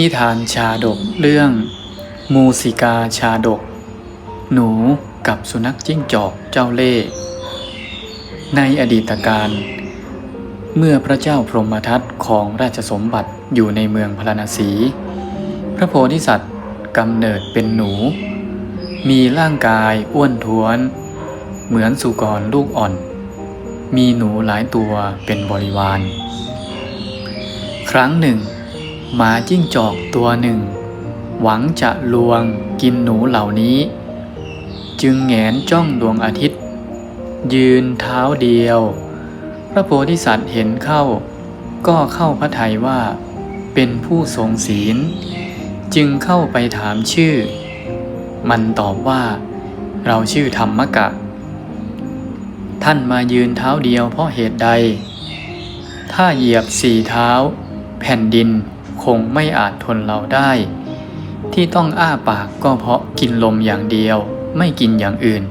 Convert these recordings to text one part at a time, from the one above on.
นิทานชาดกเรื่อง มูสิกาชาดก หนูกับสุนัขจิ้งจอกเจ้าเล่ห์ในอดีตการ เมื่อพระเจ้าพรหมทัตของราชสมบัติอยู่ในเมืองพราณสี พระโพธิสัตว์กำเนิดเป็นหนู มีร่างกายอ้วนท้วน เหมือนสุกรลูกอ่อน มีหนูหลายตัวเป็นบริวาร ครั้งหนึ่ง หมาจิ้งจอกตัวหนึ่ง หวังจะลวงกินหนูเหล่านี้ จึงแหงนจ้องดวงอาทิตย์ ยืนเท้าเดียว พระโพธิสัตว์เห็นเข้า ก็เข้าพระทัยว่า เป็นผู้ทรงศีล จึงเข้าไปถามชื่อ มันตอบว่า เราชื่อธรรมกะ ท่านมายืนเท้าเดียวเพราะเหตุใด ถ้าเหยียบสี่เท้า แผ่นดิน คงไม่อาจทนเราได้ ที่ต้องอ้าปากก็เพราะกินลมอย่างเดียว ไม่กินอย่างอื่น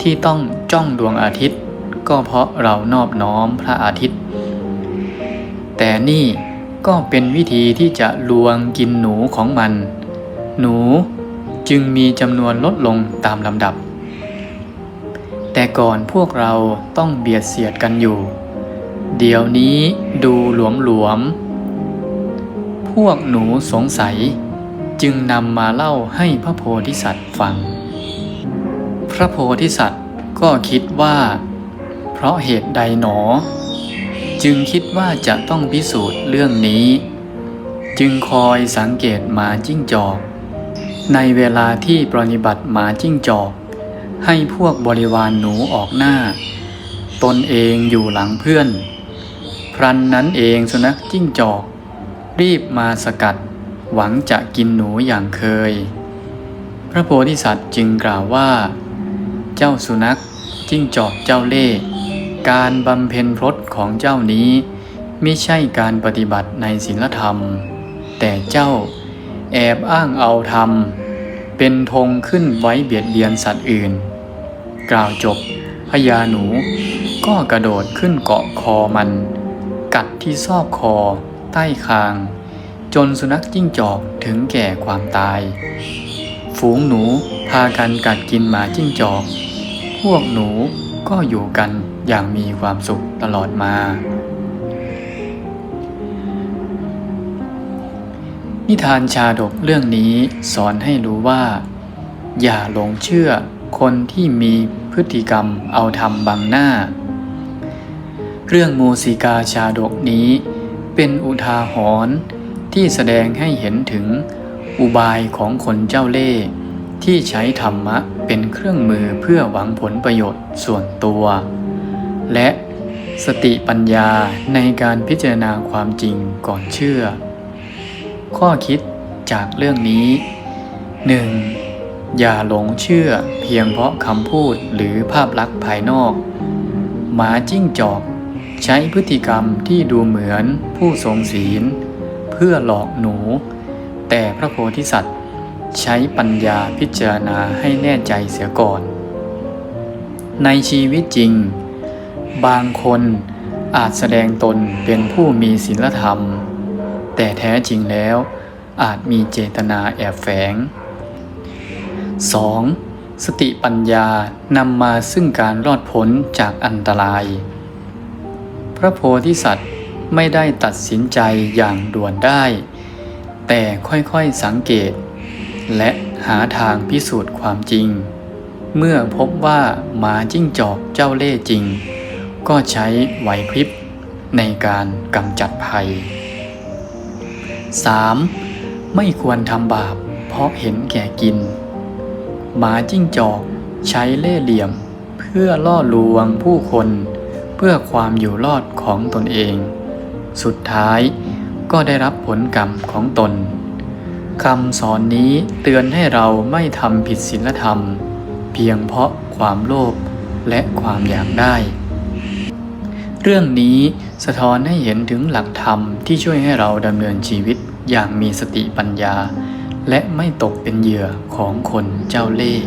ที่ต้องจ้องดวงอาทิตย์ ก็เพราะเรานอบน้อมพระอาทิตย์ แต่นี่ก็เป็นวิธีที่จะลวงกินหนูของมัน หนูจึงมีจำนวนลดลงตามลำดับ แต่ก่อนพวกเราต้องเบียดเสียดกันอยู่ เดี๋ยวนี้ดูหลวมๆ พวกหนูสงสัย จึงนำมาเล่าให้พระโพธิสัตว์ฟัง พระโพธิสัตว์ก็คิดว่า เพราะเหตุใดหนอ จึงคิดว่าจะต้องพิสูจน์เรื่องนี้ จึงคอยสังเกตหมาจิ้งจอก ในเวลาที่ปรนิบัติหมาจิ้งจอก ให้พวกบริวารหนูออกหน้า ตนเองอยู่หลังเพื่อน พรันนั้นเองสุนัขจิ้งจอก รีบมาสกัด หวังจะกินหนูอย่างเคย พระโพธิสัตว์จึงกล่าวว่า เจ้าสุนัขจิ้งจอกเจ้าเล่ห์การบำเพ็ญพรตของเจ้านี้ ไม่ใช่การปฏิบัติในศีลธรรม แต่เจ้าแอบอ้างเอาธรรม เป็นธงขึ้นไว้เบียดเบียนสัตว์อื่น กล่าวจบพญาหนูก็กระโดดขึ้นเกาะคอมัน กัดที่ซอกคอ ใต้คาง จนสุนัขจิ้งจอกถึงแก่ความตาย ฝูงหนูพากันกัดกินหมาจิ้งจอก พวกหนูก็อยู่กันอย่างมีความสุขตลอดมา นิทานชาดกเรื่องนี้สอนให้รู้ว่า อย่าหลงเชื่อคนที่มีพฤติกรรมเอาทำบังหน้า เรื่องมูสิกาชาดกนี้เป็นอุทาหรณ์ ที่แสดงให้เห็นถึงอุบายของคนเจ้าเล่ห์ที่ใช้ธรรมะเป็นเครื่องมือเพื่อหวังผลประโยชน์ส่วนตัว และสติปัญญาในการพิจารณาความจริงก่อนเชื่อ ข้อคิดจากเรื่องนี้ 1. อย่าหลงเชื่อเพียงเพราะคำพูดหรือภาพลักษณ์ภายนอกหมาจิ้งจอก ใช้พฤติกรรมที่ดูเหมือนผู้ทรงศีล เพื่อหลอกหนู แต่พระโพธิสัตว์ ใช้ปัญญาพิจารณาให้แน่ใจเสียก่อน ในชีวิตจริง บางคนอาจแสดงตนเป็นผู้มีศีลธรรม แต่แท้จริงแล้วอาจมีเจตนาแอบแฝง 2. สติปัญญานำมาซึ่งการรอดพ้นจากอันตราย พระโพธิสัตว์ ไม่ได้ตัดสินใจอย่างด่วนได้ แต่ค่อยๆสังเกต และหาทางพิสูจน์ความจริง เมื่อพบว่าหมาจิ้งจอกเจ้าเล่ห์จริง ก็ใช้ไหวพริบในการกำจัดภัย 3. ไม่ควรทำบาปเพราะเห็นแก่กิน หมาจิ้งจอกใช้เล่ห์เหลี่ยม เพื่อล่อลวงผู้คน เพื่อความอยู่รอดของตนเอง สุดท้ายก็ได้รับผลกรรมของตนคำสอนนี้เตือนให้เราไม่ทำผิดศีลธรรม เพียงเพราะความโลภและความอยากได้ เรื่องนี้สะท้อนให้เห็นถึงหลักธรรมที่ช่วยให้เราดำเนินชีวิตอย่างมีสติปัญญา และไม่ตกเป็นเหยื่อของคนเจ้าเล่ห์